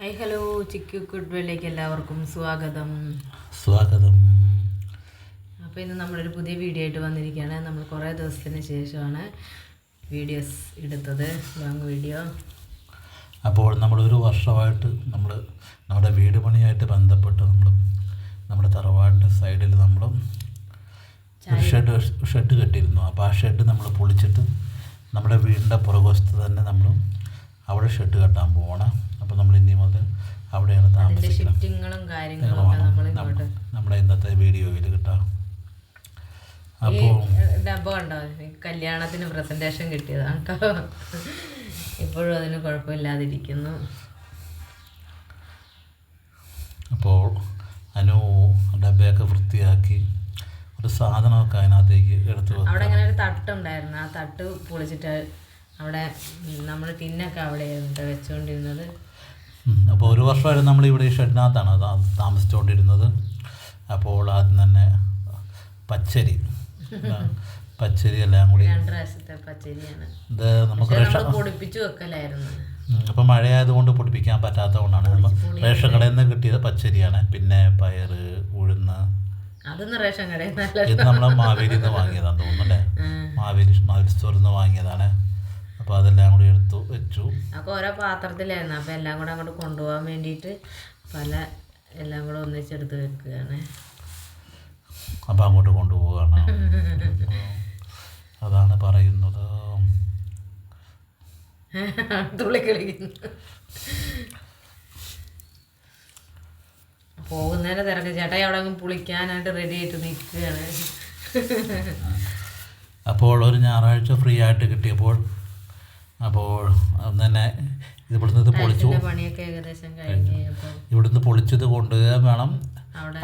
High hello. Chikoo കുഡ്വെല്ലേക്ക് എല്ലാവർക്കും സ്വാഗതം. സ്വാഗതം. അപ്പോൾ ഇന്ന് നമ്മളൊരു പുതിയ വീഡിയോ ആയിട്ട് വന്നിരിക്കുകയാണ്. നമ്മൾ കുറേ ദിവസത്തിന് ശേഷമാണ് വീഡിയോസ് എടുത്തത്. ലോങ് വീഡിയോ അപ്പോൾ നമ്മൾ ഒരു വർഷമായിട്ട് നമ്മൾ നമ്മുടെ വീട് പണിയായിട്ട് ബന്ധപ്പെട്ട് നമ്മൾ നമ്മുടെ തറവാടിന്റെ സൈഡിൽ നമ്മൾ ഷെഡ് ഷെഡ് കെട്ടിയിരുന്നു. അപ്പോൾ ആ ഷെഡ് നമ്മൾ പൊളിച്ചിട്ട് നമ്മുടെ വീടിന്റെ പുറകുവശത്ത് തന്നെ നമ്മൾ അവിടെ ഷെഡ് കെട്ടാൻ പോകണം അപ്പോൾ നമ്മൾ ഇനി മുതൽ അവിടെയാണ് താമസിക്കുന്നത്. നമ്മുടെ ഇന്നത്തെ വീഡിയോയിൽ കിട്ടാം. അപ്പോൾ ഡബ്ബ കല്യാണത്തിന് പ്രസന്റേഷൻ കിട്ടിയതാണ് കേട്ടോ. ഇപ്പോഴും അതിന് കുഴപ്പമില്ലാതിരിക്കുന്നു. അപ്പോൾ അനു ഡബ്ബയൊക്കെ വൃത്തിയാക്കി ഒരു സാധനമൊക്കെ അതിനകത്തേക്ക് എടുത്ത് അവിടെ ഇങ്ങനെ ഒരു തട്ടുണ്ടായിരുന്നു ആ തട്ട് പൊളിച്ചിട്ട് അവിടെ നമ്മൾ ടിന്നൊക്കെ അവിടെ വെച്ചുകൊണ്ടിരുന്നത്. അപ്പോൾ ഒരു വർഷമായിരുന്നു നമ്മൾ ഇവിടെ ഈ ഷെഡിനകത്താണ് താമസിച്ചുകൊണ്ടിരുന്നത് അപ്പോൾ ആദ്യം തന്നെ പച്ചരി. പച്ചരി എല്ലാം കൂടി ഇത് നമുക്ക് അപ്പൊ റേഷൻ അപ്പോൾ മഴയായതുകൊണ്ട് പൊടിപ്പിക്കാൻ പറ്റാത്തത് കൊണ്ടാണ് റേഷൻ കടയിൽ നിന്ന് കിട്ടിയത് പച്ചരിയാണ്. പിന്നെ പയറ് ഉഴുന്ന്. ഇത് നമ്മളെ മാവേലിയിൽ വാങ്ങിയതാണ് തോന്നുന്നുണ്ടേ തോന്നുന്നു അല്ലേ? മാവേലി മാവേലി സ്റ്റോറിൽ നിന്ന് വാങ്ങിയതാണ്. അപ്പോൾ അതെല്ലാം കൂടി എടുത്തു വെച്ചു. അപ്പോൾ ഓരോ പാത്രത്തിലായിരുന്നു. അപ്പോൾ എല്ലാം കൂടെ അങ്ങോട്ട് കൊണ്ടുപോകാൻ വേണ്ടിയിട്ട് പല എല്ലാം കൂടെ ഒന്നിച്ചെടുത്ത് വെക്കുകയാണ്. അപ്പോൾ അങ്ങോട്ട് കൊണ്ടുപോവുകയാണ്. അതാണ് പറയുന്നത്. തുള്ളി കളിക്കുന്നു. പോകുന്നതിന് തിരക്ക്. ചേട്ടായി അവിടെ അങ്ങ് പുളിക്കാനായിട്ട് റെഡി ആയിട്ട് നിൽക്കുകയാണ്. അപ്പോൾ ഒരു ഞായറാഴ്ച ഫ്രീ ആയിട്ട് കിട്ടിയപ്പോൾ അപ്പോൾ അന്ന് തന്നെ ഇത് ഇവിടുന്ന് ഇത് പൊളിച്ചു. ഇവിടുന്ന് പൊളിച്ചത് കൊണ്ടുപോകാൻ വേണം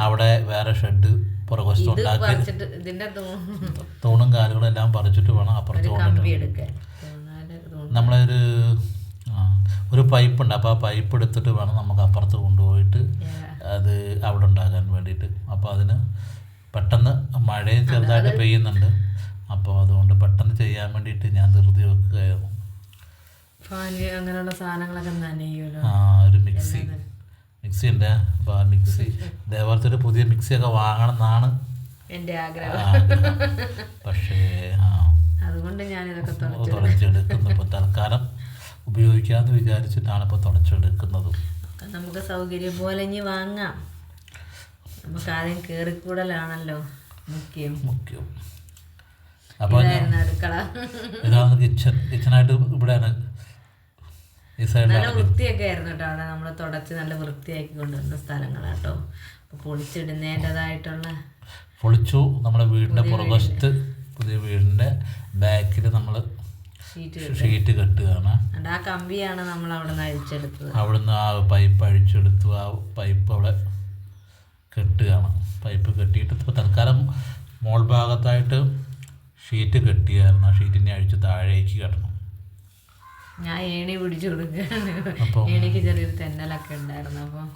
അവിടെ വേറെ ഷെഡ് പുറകുവശത്ത് ഉണ്ടാക്കി. തൂണും കാലുകളും എല്ലാം പറിച്ചിട്ട് വേണം അപ്പുറത്ത്. നമ്മളൊരു ഒരു പൈപ്പ് ഉണ്ട് അപ്പോൾ ആ പൈപ്പ് എടുത്തിട്ട് വേണം നമുക്ക് അപ്പുറത്ത് കൊണ്ടുപോയിട്ട് അത് അവിടെ ഉണ്ടാകാൻ വേണ്ടിയിട്ട്. അപ്പോൾ അതിന് പെട്ടെന്ന് മഴയും ചെറുതായിട്ട് പെയ്യുന്നുണ്ട്. അപ്പോൾ അതുകൊണ്ട് പെട്ടെന്ന് ചെയ്യാൻ വേണ്ടിയിട്ട് ഞാൻ ധൃതി വെക്കുകയായിരുന്നു അങ്ങനെയുള്ള സാധനങ്ങളൊക്കെ നനയുമല്ലോ ആ ഒരു മിക്സി. മിക്സി ഉണ്ട്. അപ്പോൾ ആ മിക്സി ഇതേപോലത്തെ ഒരു പുതിയ മിക്സിയൊക്കെ വാങ്ങണം എന്നാണ് എന്റെ ആഗ്രഹം. പക്ഷേ ആ. അതുകൊണ്ട് ഞാൻ ഇതൊക്കെ തുറച്ചു തുടച്ചെടുക്കുന്നു. ഇപ്പോൾ തൽക്കാലം ഉപയോഗിക്കാമെന്ന് വിചാരിച്ചിട്ടാണ് ഇപ്പോൾ തുടച്ചെടുക്കുന്നതും. നമുക്ക് സൗകര്യം പോലെ ഇനി വാങ്ങാം. നമുക്ക് ആദ്യം കയറിക്കൂടലാണല്ലോ മുഖ്യം. മുഖ്യം. അപ്പോൾ അടുക്കള. ഇതാണ് കിച്ചൺ. കിച്ചണായിട്ട് ഇവിടെയാണ് നല്ല വൃത്തിയൊക്കെ ആയിരുന്നു കേട്ടോ അവിടെ നമ്മൾ തുടച്ച് നല്ല വൃത്തിയാക്കി കൊണ്ടുവന്ന സ്ഥലങ്ങളാട്ടോ അപ്പോൾ പൊളിച്ചിടുന്നതിന്റെതായിട്ടുള്ള പൊളിച്ചു നമ്മുടെ വീടിന്റെ പുറകുവശത്ത് പുതിയ വീടിന്റെ ബാക്കിൽ നമ്മൾ ഷീറ്റ് കെട്ടുകയാണ്. ആ കമ്പിയാണ് നമ്മൾ അവിടെ നിന്ന് അഴിച്ചെടുത്തത്. അവിടുന്ന് ആ പൈപ്പ് അഴിച്ചെടുത്തു. ആ പൈപ്പ് അവിടെ കെട്ടുകയാണ്. പൈപ്പ് കെട്ടിയിട്ട് ഇപ്പോൾ തൽക്കാലം മോൾ ഭാഗത്തായിട്ട് ഷീറ്റ് കെട്ടിയായിരുന്നു. ആ ഷീറ്റിനെ അഴിച്ച് താഴേക്ക് കെട്ടണം. ഞാൻ ഏണി പിടിച്ചു കൊടുക്കുകയാണ്. അപ്പോൾ ഏണിക്ക് ചെറിയൊരു തെന്നലൊക്കെ ഉണ്ടായിരുന്നു അപ്പോൾ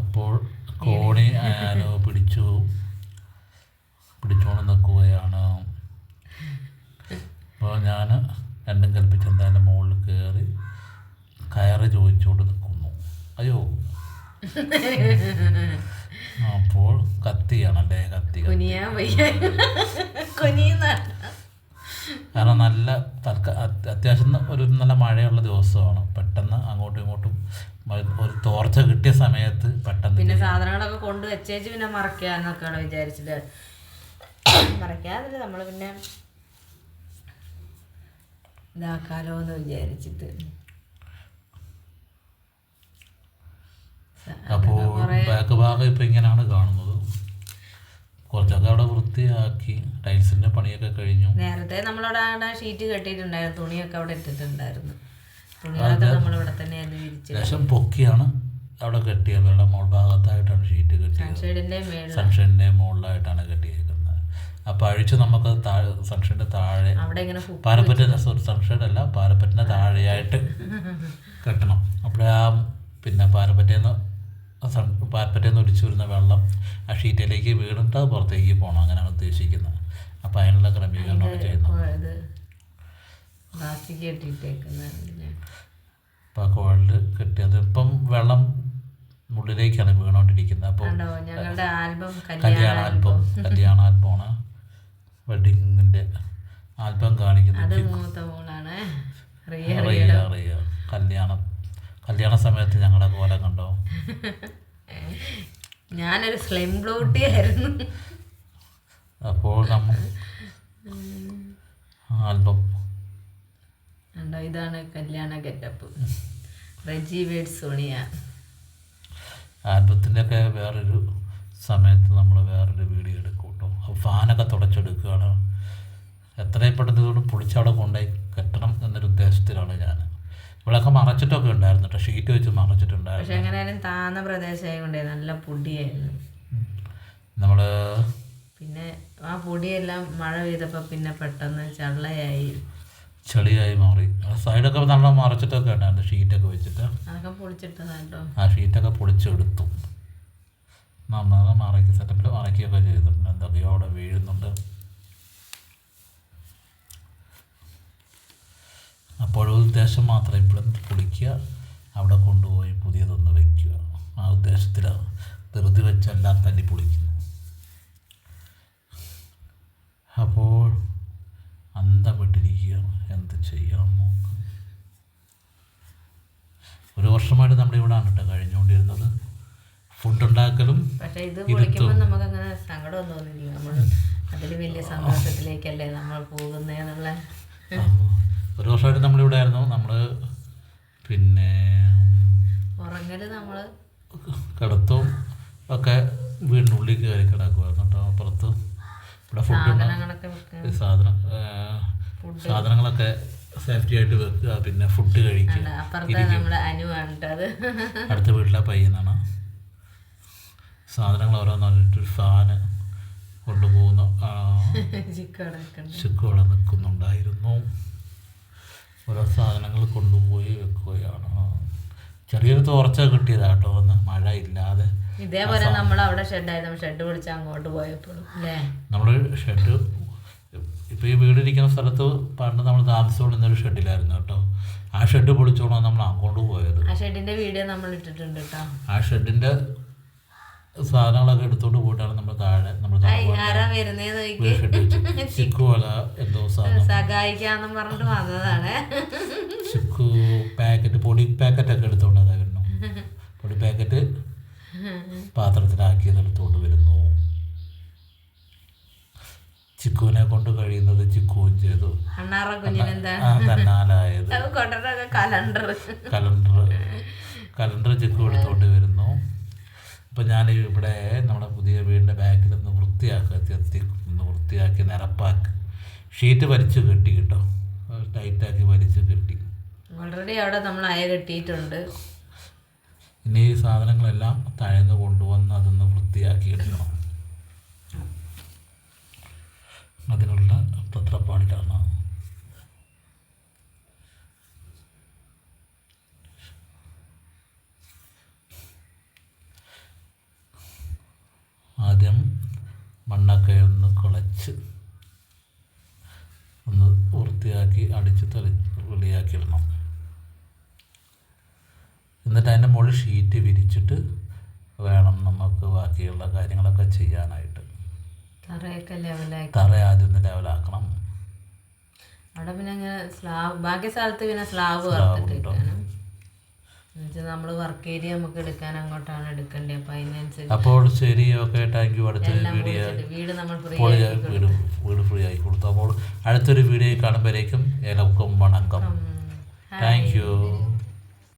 അപ്പോൾ കോണി ഞാൻ പിടിച്ചു. പിടിച്ചോണ്ട് നിൽക്കുകയാണ് അപ്പോൾ ഞാൻ രണ്ടും കൽപ്പിച്ച് എന്തായാലും മുകളിൽ കയറി കയറ് ചോദിച്ചുകൊണ്ട് നിൽക്കുന്നു. അയ്യോ. അപ്പോൾ കത്തിയാണല്ലേ അല്ലേ കത്തി. കുനിയാൻ വയ്യ. കുനിയുന്ന കാരണം നല്ല തൽക്ക അത്യാവശ്യം ഒരു നല്ല മഴയുള്ള ദിവസമാണ്. പെട്ടെന്ന് അങ്ങോട്ടും ഇങ്ങോട്ടും ഒരു തോർച്ച കിട്ടിയ സമയത്ത് പെട്ടെന്ന് പിന്നെ സാധനങ്ങളൊക്കെ കൊണ്ട് വെച്ചേച്ച് പിന്നെ മറക്കാന്നൊക്കെയാണ് വിചാരിച്ചത് മറക്കാതില്ല നമ്മൾ പിന്നെ ഇതാക്കാലോ എന്ന് വിചാരിച്ചിട്ട് അപ്പോൾ ബാക്ക് ഭാഗം ഇപ്പം ഇങ്ങനെയാണ് കാണുന്നത്. വൃത്തിയാക്കി ടൈൽസിന്റെ പണിയൊക്കെ കഴിഞ്ഞു. നേരത്തെ നമ്മളവിടെ അവിടെ ഷീറ്റ് കെട്ടിയിട്ടുണ്ടായിരുന്നു തുണിയൊക്കെ അവിടെ ഇട്ടിട്ടുണ്ടായിരുന്നു. തുണികളൊക്കെ നമ്മളിവിടെ തന്നെയായിരുന്നു വിരിച്ചത് ശേഷം പൊക്കിയാണ് അവിടെ കെട്ടിയത്. വെള്ളം മോൾ ഭാഗത്തായിട്ടാണ് ഷീറ്റ് കെട്ടിയത്. സൺഷൈഡിന്റെ മുകളിലായിട്ടാണ് കെട്ടിയേക്കുന്നത്. അപ്പൊ അഴിച്ച് നമുക്ക് താഴെ സൺഷൈന്റെ താഴെ പാരപ്പറ്റിന്റെ സോറി സൺഷൈഡ് അല്ല പാരപ്പറ്റിന്റെ താഴെയായിട്ട് കെട്ടണം. അപ്പോഴേ ആ പിന്നെ പാരപ്പറ്റേന്ന് സൺ പാരപ്പറ്റേന്ന് ഒലിച്ചു വരുന്ന വെള്ളം ആ ഷീറ്റിലേക്ക് വീണിട്ട് പുറത്തേക്ക് പോകണം അങ്ങനെയാണ് ഉദ്ദേശിക്കുന്നത്. അപ്പോൾ അതിനുള്ള ക്രമീകരണമാണ് ചെയ്യുന്നത്. അപ്പം ഇത് പ്ലാസ്റ്റിക് കെട്ടിയിട്ടേക്കുന്നത് അപ്പോൾ ആ കുഴൽ കെട്ടിയത് ഇപ്പം വെള്ളം ഉള്ളിലേക്കാണ് വീണോണ്ടിരിക്കുന്നത്. അപ്പോൾ ഞങ്ങളുടെ ആൽബം കല്യാണ കല്യാണ ആൽബം കല്യാണ ആൽബമാണ്. വെഡിങ്ങിന്റെ ആൽബം കാണിക്കുന്നത്. അത് മൂത്ത മോളാണ്. കല്യാണ സമയത്ത് ഞങ്ങളുടെ കോലം കണ്ടോ? ഞാനൊരു സ്ലിം ബ്ലൂട്ടി ആയിരുന്നു അപ്പോൾ നമ്മൾ ആൽബം. ഇതാണ് കല്യാണ ഗെറ്റപ്പ് റെജി വേഡ് സോണിയ. ആൽബത്തിന്റെ ഒക്കെ വേറൊരു സമയത്ത് നമ്മൾ വേറൊരു വീഡിയോ എടുക്കും കേട്ടോ. ഫാനൊക്കെ തുടച്ചെടുക്കുകയാണ്. എത്രയും പെട്ടെന്ന് ഇതുകൊണ്ട് പൊളിച്ചവിടെ കൊണ്ടുപോയി കെട്ടണം എന്നൊരു ഉദ്ദേശത്തിലാണ് ഞാൻ ഇവിടെയൊക്കെ മറച്ചിട്ടൊക്കെ ഉണ്ടായിരുന്നു കേട്ടോ ഷീറ്റ് വെച്ച് മറച്ചിട്ടുണ്ടായിരുന്നു. പക്ഷെ എങ്ങനെയായാലും താന്ന പ്രദേശമായതുകൊണ്ടേ നല്ല പൊടിയായിരുന്നു. നമ്മൾ പിന്നെ ആ പൊടിയെല്ലാം മഴ പെയ്തപ്പോൾ പിന്നെ പെട്ടെന്ന് ചള്ളയായി. ചെളിയായി മാറി. സൈഡൊക്കെ നല്ല മറച്ചിട്ടൊക്കെ ഉണ്ടായിരുന്നു ഷീറ്റൊക്കെ വെച്ചിട്ട്. അതൊക്കെ പൊളിച്ചിട്ടതാ കേട്ടോ ആ ഷീറ്റൊക്കെ പൊളിച്ചെടുത്തു. നന്നാകെ മറക്കി സെറ്റപ്പിൽ മറക്കുകയൊക്കെ ചെയ്തിട്ടുണ്ട്. എന്തൊക്കെയോ അവിടെ വീഴുന്നുണ്ട് അപ്പോഴും ഉദ്ദേശം മാത്രം ഇപ്പോഴും പൊളിക്കുക അവിടെ കൊണ്ടുപോയി പുതിയതൊന്ന് വയ്ക്കുക ആ ഉദ്ദേശത്തിലാണ് ധൃതി വെച്ചെല്ലാം തല്ലി പൊളിക്കുന്നു. അപ്പോൾ അന്തപ്പെട്ടിരിക്കുക എന്ത് ചെയ്യണം നോക്ക് ഒരു വർഷമായിട്ട് നമ്മുടെ ഇവിടെ ആണ് കേട്ടോ കഴിഞ്ഞുകൊണ്ടിരുന്നത്. ഫുഡ് ഉണ്ടാക്കലും പക്ഷെ ഇത് പൊളിക്കുമ്പോൾ നമുക്ക് അങ്ങനെ സങ്കടമൊന്നും തോന്നില്ല. നമ്മൾ അതിൽ വലിയ സന്തോഷത്തിലേക്കല്ലേ നമ്മൾ പോകുന്നതെന്നുള്ള ആ, ഒരു വർഷമായിട്ട് നമ്മളിവിടെ ആയിരുന്നു നമ്മൾ പിന്നെ ഉറങ്ങൽ നമ്മൾ കിടത്തും ഒക്കെ വീടിനുള്ളിൽ കയറി കിടക്കുമായിരുന്നു കേട്ടോ. അപ്പുറത്ത് ഇവിടെ ഫുഡ് സാധനം സാധനങ്ങളൊക്കെ സേഫ്റ്റി ആയിട്ട് വെക്കുക പിന്നെ ഫുഡ് കഴിക്കുക. അടുത്ത വീട്ടിലെ പയ്യനാണ്. സാധനങ്ങൾ ഓരോന്നൊരു ഫാന് കൊണ്ടുപോകുന്ന ചുക്കോടെ നിൽക്കുന്നുണ്ടായിരുന്നു. ഓരോ സാധനങ്ങൾ കൊണ്ടുപോയി വെക്കുകയാണ്. ചെറിയൊരു തോർച്ച കിട്ടിയതാട്ടോ ഒന്ന് മഴ ഇല്ലാതെ. ഇതേപോലെ നമ്മൾ അവിടെ ഷെഡായിരുന്നു ഷെഡ് വിളിച്ച് അങ്ങോട്ട് പോയപ്പോഴും നമ്മൾ ഷെഡ് ഇപ്പോൾ ഈ വീടിരിക്കുന്ന സ്ഥലത്ത് പണ്ട് നമ്മൾ താമസിച്ചുകൊണ്ടിരുന്ന ഒരു ഷെഡിലായിരുന്നു കേട്ടോ. ആ ഷെഡ് പൊളിച്ചോളാം നമ്മൾ അങ്ങോട്ട് പോയത്. ആ ഷെഡിന്റെ വീഡിയോ നമ്മൾ ഇട്ടിട്ടുണ്ട് കേട്ടോ. ആ ഷെഡിന്റെ സാധനങ്ങളൊക്കെ എടുത്തോണ്ട് പോയിട്ടാണ് നമ്മൾ താഴെ നമ്മൾ എന്തോ സാധനം. സഹായിക്കാന്നും പറഞ്ഞിട്ട് വന്നതാണ്. ചിക്കു പാക്കറ്റ് പൊടി പാക്കറ്റൊക്കെ എടുത്തോണ്ട് അതാ വരുന്നു. പൊടി പാക്കറ്റ് പാത്രത്തിലാക്കിയത് എടുത്തോണ്ട് വരുന്നു. ചിക്കുവിനെ കൊണ്ട് കഴിയുന്നത് ചിക്കുവും ചെയ്തു. കലണ്ടർ കലണ്ടർ കലണ്ടർ ചിക്കു എടുത്തോണ്ട് വരുന്നു. അപ്പം ഞാൻ ഇവിടെ നമ്മുടെ പുതിയ വീടിന്റെ ബാക്കിൽ നിന്ന് വൃത്തിയാക്കുക ചെത്തി ഒന്ന് വൃത്തിയാക്കി നിരപ്പാക്കി ഷീറ്റ് വലിച്ച് കെട്ടി കേട്ടോ. ടൈറ്റാക്കി വലിച്ച് കെട്ടി. ഓൾറെഡി അവിടെ നമ്മൾ അയ കെട്ടിയിട്ടുണ്ട്. ഇനി ഈ സാധനങ്ങളെല്ലാം തഴന്ന് കൊണ്ടുവന്ന് അതൊന്ന് വൃത്തിയാക്കി എടുക്കണം. അതിനുള്ള പത്രപ്പാടിലാണ് ആദ്യം മണ്ണൊക്കെ ഒന്ന് ഒന്ന് വൃത്തിയാക്കി അടിച്ച് തെളി റെഡിയാക്കിയിടണം എന്നിട്ട് അതിന്റെ മുകളിൽ ഷീറ്റ് വിരിച്ചിട്ട് വേണം നമുക്ക് ബാക്കിയുള്ള കാര്യങ്ങളൊക്കെ ചെയ്യാനായിട്ട്. തറ ആദ്യം ഒന്ന് ലെവലാക്കണം അവിടെ പിന്നെ സ്ലാബ് ബാക്കി സ്ഥലത്ത് പിന്നെ സ്ലാബ് നമ്മൾ വർക്ക് ഏരിയ നമുക്ക് എടുക്കാൻ അങ്ങോട്ടാണ് എടുക്കേണ്ടത് അപ്പം അതിനനുസരിച്ച് അപ്പോൾ ശരി ഓക്കെ താങ്ക് യു അടുത്ത വീഡിയോ വീട് നമ്മൾ വീട് വീട് ഫ്രീ ആയി കൊടുത്തു. അപ്പോൾ അടുത്തൊരു വീഡിയോ കാണുമ്പോഴേക്കും എല്ലാവർക്കും വണക്കം. Thank you